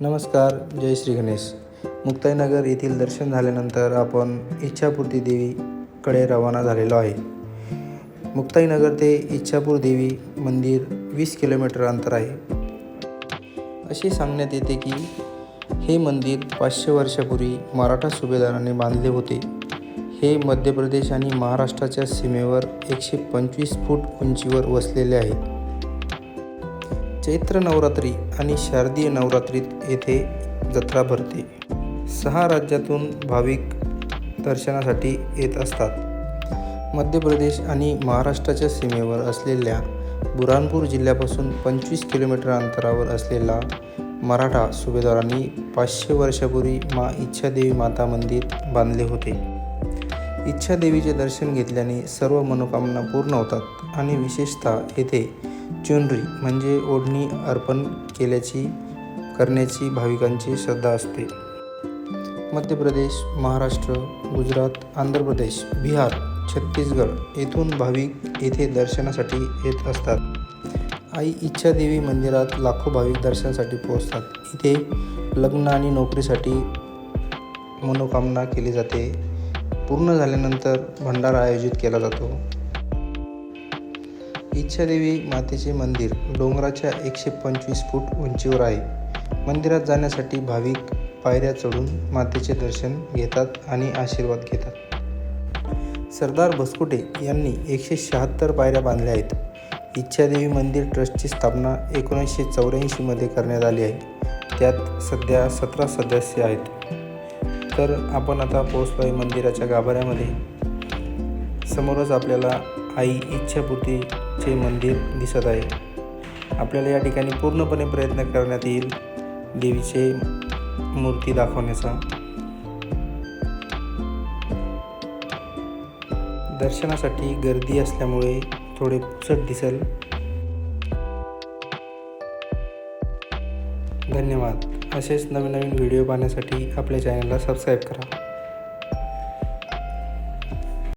नमस्कार जय श्री गणेश. मुक्ताईनगर येथील दर्शन झाल्यानंतर आपण इच्छापूर्ती देवीकडे रवाना झालेलो आहे. मुक्ताईनगर ते इच्छापूर देवी मंदिर वीस किलोमीटर अंतर आहे. असे सांगण्यात येते की हे मंदिर पाचशे वर्षापूर्वी मराठा सुभेदाराने बांधले होते. हे मध्य प्रदेश आणि महाराष्ट्राच्या सीमेवर एकशे पंचवीस फूट उंचीवर वसलेले आहे. चैत्र नवरात्री आणि शारदीय नवरात्रीत येथे जत्रा भरते. सहा राज्यातून भाविक दर्शनासाठी येत असतात. मध्य प्रदेश आणि महाराष्ट्राच्या सीमेवर असलेल्या बुरानपूर जिल्ह्यापासून पंचवीस किलोमीटर अंतरावर असलेला मराठा सुभेदारांनी पाचशे वर्षापूर्वी मा इच्छादेवी माता मंदिर बांधले होते. इच्छादेवीचे दर्शन घेतल्याने सर्व मनोकामना पूर्ण होतात आणि विशेषतः येथे चुनरी म्हणजे ओढणी अर्पण केल्याची करण्याची भाविकांची श्रद्धा असते. मध्य प्रदेश महाराष्ट्र गुजरात आंध्र प्रदेश बिहार छत्तीसगड येथून भाविक येथे दर्शनासाठी येत असतात. आई इच्छादेवी मंदिरात लाखो भाविक दर्शनासाठी पोहोचतात. इथे लग्न आणि नोकरीसाठी मनोकामना केली जाते. पूर्ण झाल्यानंतर भंडारा आयोजित केला जातो. इच्छादेवी मातेचे मंदिर डोंगराच्या एकशे पंचवीस फूट उंचीवर आहे. मंदिरात जाण्यासाठी भाविक पायऱ्या चढून मातेचे दर्शन घेतात आणि आशीर्वाद घेतात. सरदार भस्कुटे यांनी एकशे शहात्तर पायऱ्या बांधल्या आहेत. इच्छादेवी मंदिर ट्रस्टची स्थापना एकोणीसशे चौऱ्याऐंशीमध्ये करण्यात आली आहे. त्यात सध्या सतरा सदस्य आहेत. तर आपण आता पोहोचलो आहे मंदिराच्या गाभाऱ्यामध्ये. समोरच आपल्याला आई चे मंदिर दिसत आहे. आपल्याला या ठिकाणी पूर्णपणे प्रयत्न करण्यात येईल. देवीचे मूर्ती दाखवण्याचा. दर्शनासाठी गर्दी असल्यामुळे थोडे पुसट दिसेल. धन्यवाद. असेच नवीन नवीन व्हिडिओ पाहण्यासाठी आपल्या चॅनलला सबस्क्राईब करा.